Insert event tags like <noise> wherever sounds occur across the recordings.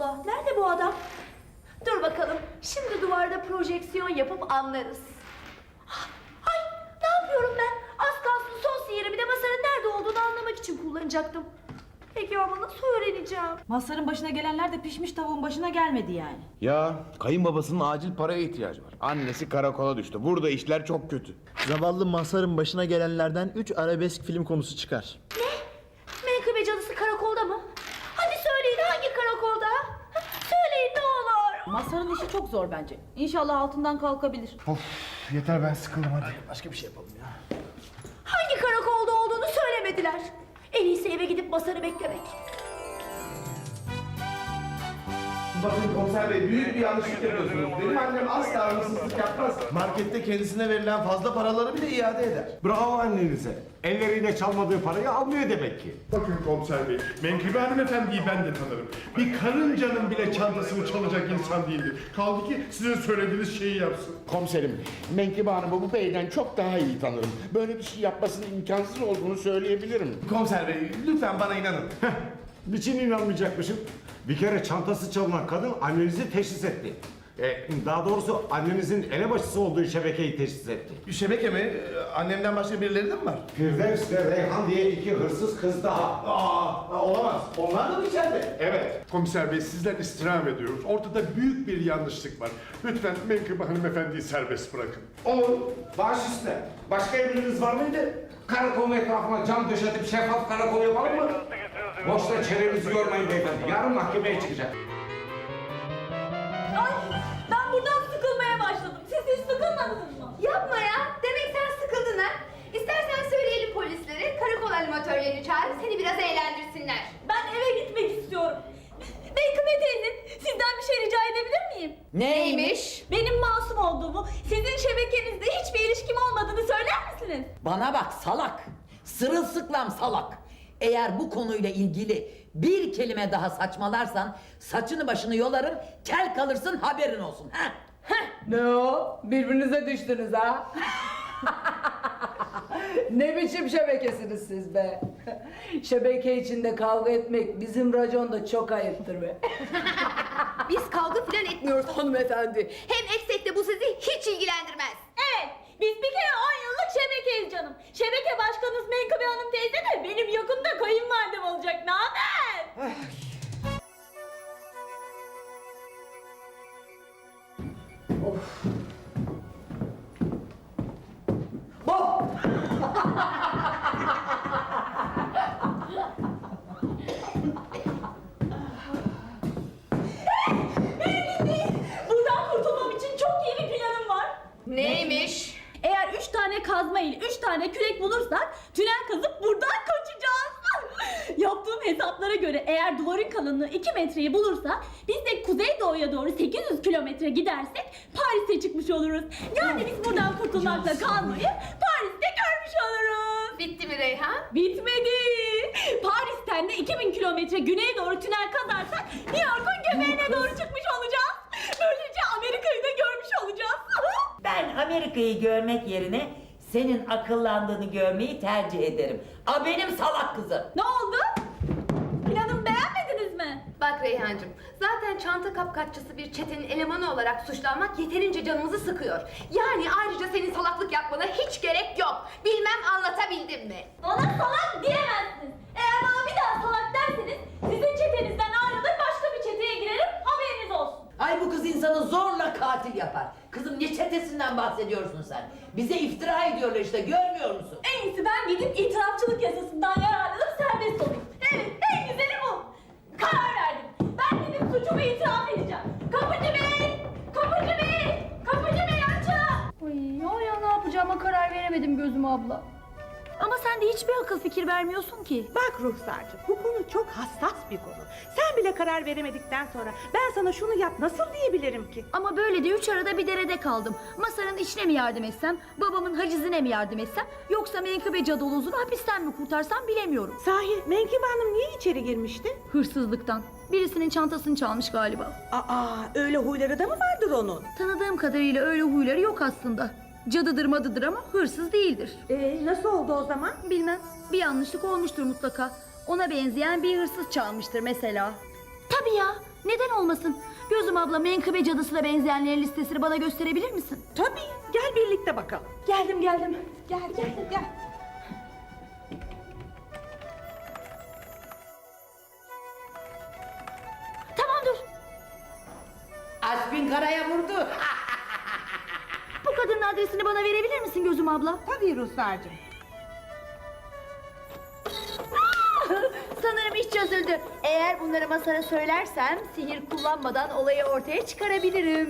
Allah nerede bu adam? Dur bakalım şimdi duvarda projeksiyon yapıp anlarız. Ah, Ay ne yapıyorum ben? Az kalsın son sihirimi de masanın nerede olduğunu anlamak için kullanacaktım. Peki ama nasıl öğreneceğim? Masarın başına gelenler de pişmiş tavuğun başına gelmedi yani. Ya kayınbabasının acil paraya ihtiyacı var. Annesi karakola düştü. Burada işler çok kötü. Zavallı Mazhar'ın başına gelenlerden 3 arabesk film konusu çıkar. Menkıbe cadısı karakolda mı? Hadi söyleyin hangi karakolda? Ha, Söyleyin ne Masarın işi çok zor bence. İnşallah altından kalkabilir. Of yeter ben sıkıldım hadi. Başka bir şey yapalım ya. Hangi karakolda olduğunu söylemediler. En iyisi eve gidip Masar'ı beklemek. Bakın komiser bey büyük bir yanlışlık yapıyorsunuz. Benim annem asla hırsızlık yapmaz. Markette kendisine verilen fazla paraları bile iade eder. Bravo annenize. Elleriyle çalmadığı parayı almıyor demek ki. Bakın komiser bey, Menkıbe hanımefendiyi ben de tanırım. Bir karıncanın bile çantasını çalacak insan değildir. Kaldı ki sizin söylediğiniz şeyi yapsın. Komiserim, Menkıbe Hanım'ı bu beyden çok daha iyi tanırım. Böyle bir şey yapmasının imkansız olduğunu söyleyebilirim. Komiser bey lütfen bana inanın. Niçin inanmayacakmışım? Bir kere çantası çalınan kadın annenizi teşhis etti. E, daha doğrusu annenizin elebaşısı olduğu şebekeyi teşhis etti. Şebeke mi? Ee, Annemden başka birileri de mi var? Firdevs ve Reyhan diye iki hırsız kız daha. Aa, olamaz. Onlar da mı içeride? Evet, komiser bey sizden istirham ediyoruz. Ortada büyük bir yanlışlık var. Lütfen Menkıbe hanımefendiyi serbest bırakın. Olur. Baş üstüne. Başka emriniz var mıydı? Karakolun etrafına cam döşetip şeffaf karakol yapalım mı? Boşta çenenizi yormayın beyefendi. Yarın mahkemeye çıkacak. Ay ben buradan sıkılmaya başladım. Siz hiç sıkılmadınız mı? Yapma ya. Demek sen sıkıldın ha. İstersen söyleyelim polislere. Karakol animatörlerini çağırıp seni biraz eğlendirsinler. Ben eve gitmek istiyorum. Menkıbe teyzem sizden bir şey rica edebilir miyim? Neymiş? Benim masum olduğumu, sizin şebekenizde hiçbir ilişkim olmadığını söyler misiniz? Bana bak salak. Sırılsıklam salak. Eğer bu konuyla ilgili bir kelime daha saçmalarsan saçını başını yolarım, kel kalırsın haberin olsun. Ha? Ne o? Birbirinize düştünüz ha? ne biçim şebekesiniz siz be? Şebeke içinde kavga etmek bizim raconda çok ayıptır be. Biz kavga filan etmiyoruz hanımefendi. Hem etsek de bu sizi hiç ilgilendirmez. Evet, biz bir kere 10 yıllık şebekeyiz canım. Şebeke başkanımız Menkıbe Hanım teyze de benim yakında kayınvalidem olacak. Ne haber? Buradan kurtulmam için çok iyi bir planım var. Neymiş? Eğer üç tane kazma ile üç tane kürek bulursak tünel kazıp buradan kaçacağız. <laughs> Yaptığım hesaplara göre eğer duvarın kalınlığı 2 metreyi bulursa biz de kuzeydoğuya doğru 800 kilometre gidersek Paris'e çıkmış oluruz. Yani biz buradan kurtulmakla kalmayıp Paris'te görmüş oluruz. Bitti mi Reyhan? Bitmedi. Paris'ten de 2000 kilometre güneye doğru tünel kazarsak New York'un göbeğine doğru çıkmış olacağız. Böylece Amerika'yı da görmüş olacağız. Ben Amerika'yı görmek yerine senin akıllandığını görmeyi tercih ederim. A benim salak kızım. ne oldu? Planımı beğenmediniz mi? Bak Reyhancığım, zaten çanta kapkaççısı bir çetenin elemanı olarak suçlanmak yeterince canımızı sıkıyor. Yani ayrıca senin salaklık yapmana hiç gerek yok. Bilmem anlatabildim mi? Bana salak diyemezsiniz. Eğer bana bir daha salak derseniz sizin çetenizden ayrılır başka bir çeteye girerim haberiniz olsun. Ay bu kız insanı zorla katil yapar. Çetesinden bahsediyorsun sen? Bize iftira ediyorlar işte görmüyor musun? En iyisi ben gidip itirafçılık yasasından yararlanıp serbest olayım. Evet en güzeli bu. Karar verdim. Ben gidip suçumu itiraf edeceğim. Kapıcı bey! Kapıcı bey! Kapıcı bey açın! Ay ya, ya ne yapacağıma karar veremedim gözüm abla. Ama sen de hiçbir akıl fikir vermiyorsun ki. Bak Ruhsarcığım bu konu çok hassas bir konu. Sen bile karar veremedikten sonra ben sana şunu yap nasıl diyebilirim ki? Ama böyle de üç arada bir derede kaldım. Masanın işine mi yardım etsem, babamın hacizine mi yardım etsem, yoksa menkıbe cadolozunu hapisten mi kurtarsam bilemiyorum. Sahi Menkıbe Hanım niye içeri girmişti? Hırsızlıktan. Birisinin çantasını çalmış galiba. Aa öyle huyları da mı vardır onun? Tanıdığım kadarıyla öyle huyları yok aslında. Cadıdır madıdır ama hırsız değildir. Ee, nasıl oldu o zaman? Bilmem. Bir yanlışlık olmuştur mutlaka. Ona benzeyen bir hırsız çalmıştır mesela. Tabii ya. Neden olmasın? Gözüm abla menkıbe cadısına benzeyenlerin listesini bana gösterebilir misin? Tabii gel birlikte bakalım. Geldim geldim. Gel gel gel. Tamam dur. Aspin karaya vurdu. Kadının adresini bana verebilir misin gözüm abla? Tabii Ruslarcığım. Sanırım iş çözüldü. Eğer bunları masana söylersem sihir kullanmadan olayı ortaya çıkarabilirim.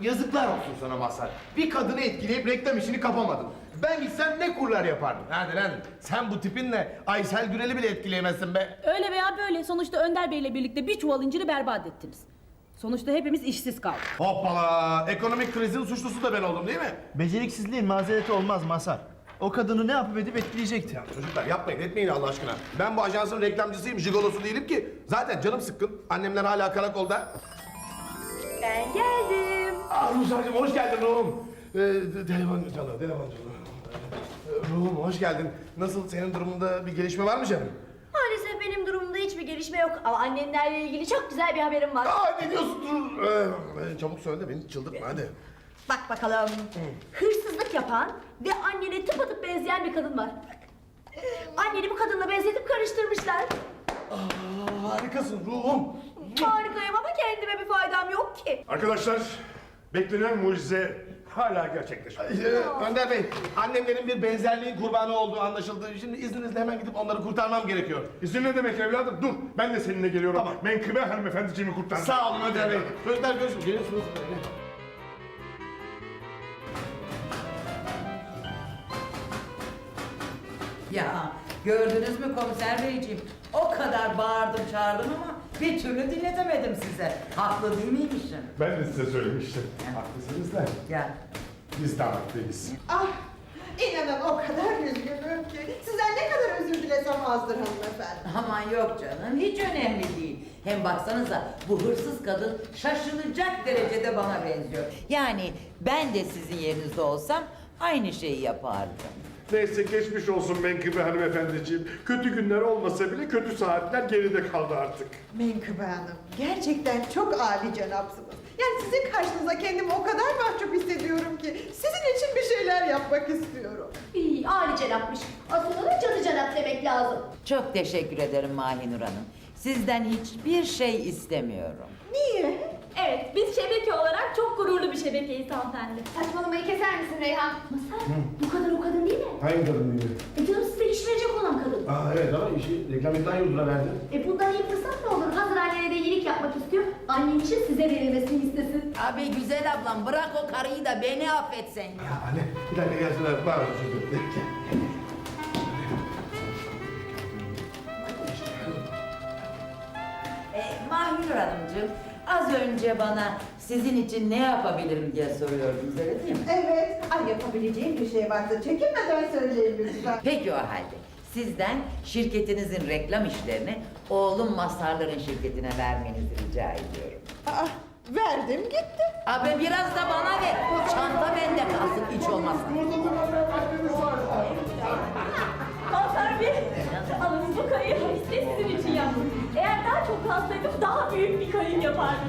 Yazıklar olsun sana Mazhar. Bir kadını etkileyip reklam işini kapamadın. Ben gitsem ne kurlar yapardım. Hadi lan sen bu tipinle Aysel Gürel'i bile etkileyemezsin be. Öyle veya böyle sonuçta Önder Bey'le birlikte bir çuval inciri berbat ettiniz. Sonuçta hepimiz işsiz kaldık. Hoppala ekonomik krizin suçlusu da ben oldum değil mi? Beceriksizliğin mazereti olmaz Masar. O kadını ne yapıp edip etkileyecekti. Çocuklar yapmayın etmeyin Allah aşkına. Ben bu ajansın reklamcısıyım, jigolosu değilim ki. Zaten canım sıkkın. Annemler hala karakolda. Ben geldim. Ah Ruhsar'cığım hoş geldin ruhum. Ee, te- telefon çalıyor, telefon çalıyor. Ee, Ruhum hoş geldin. Nasıl senin durumunda bir gelişme var mı canım? Benim durumumda hiçbir gelişme yok ama annenlerle ilgili çok güzel bir haberim var. Aa ne diyorsun dur. Ee, çabuk söyle de beni çıldırtma hadi. Bak bakalım. Hırsızlık yapan ve annene tıpatıp benzeyen bir kadın var. Anneni bu kadınla benzetip karıştırmışlar. Aa, harikasın ruhum. Harikayım ama kendime bir faydam yok ki. Arkadaşlar beklenen mucize hala gerçekleşmedi. Ee, Önder Bey, annemlerin bir benzerliğin kurbanı olduğu anlaşıldı. Şimdi izninizle hemen gidip onları kurtarmam gerekiyor. İzin ne demek evladım? Dur ben de seninle geliyorum. Tamam. Menkıbe hanımefendiciğimi kurtar. Sağ olun Önder Bey. Önder görüşürüz. Geliyorsunuz. Ya gördünüz mü komiser beyciğim? O kadar bağırdım çağırdım ama bir türlü dinletemedim size. Haklı değil miymişim? Ben de size söylemiştim. Haklısınız da Ya biz haklıyız. Ah inanın o kadar üzgünüm ki. Sizden ne kadar özür dilesem azdır hanımefendi. aman yok canım hiç önemli değil. Hem baksanıza bu hırsız kadın şaşılacak derecede bana benziyor. Yani ben de sizin yerinizde olsam aynı şeyi yapardım. Neyse geçmiş olsun Menkıbe hanımefendiciğim. Kötü günler olmasa bile kötü saatler geride kaldı artık. Menkıbe Hanım gerçekten çok âli cenapsınız. Yani sizin karşınızda kendimi o kadar mahcup hissediyorum ki sizin için bir şeyler yapmak istiyorum. İyi, âli cenapmış. Aslında da canı cenap demek lazım. Çok teşekkür ederim Mahinur Hanım. Sizden hiçbir şey istemiyorum. Niye? Evet, biz şebeke olarak çok gururlu bir şebekeyiz hanımefendi. Saçmalamayı keser misin Reyhan? Masar, bu kadın o kadın değil mi? Hangi kadın değil mi? E canım size iş verecek olan kadın. Aa evet ama işi reklam iddia yoluna verdi. E bundan iyi fırsat ne olur? Hazır annene de iyilik yapmak istiyor. İçin size verilmesini istesin. Abi güzel ablam bırak o karıyı da beni affetsen ya. Anne bir dakika gelsene. Var çocuğum. E, Mahinur Hanımcığım az önce bana sizin için ne yapabilirim diye soruyordunuz öyle değil mi? Evet. Ay yapabileceğim bir şey varsa çekinmeden söyleyin lütfen. Peki o halde sizden şirketinizin reklam işlerini oğlum Mazharların şirketine vermenizi rica ediyorum. Aa, verdim gitti. Abi biraz da bana ver. Çanta bende kalsın hiç olmazsa. Mazhar Bey, alın bu kayığı işte sizin için yaptım. Eğer daha çok kalsaydım daha büyük bir kayık yapardım.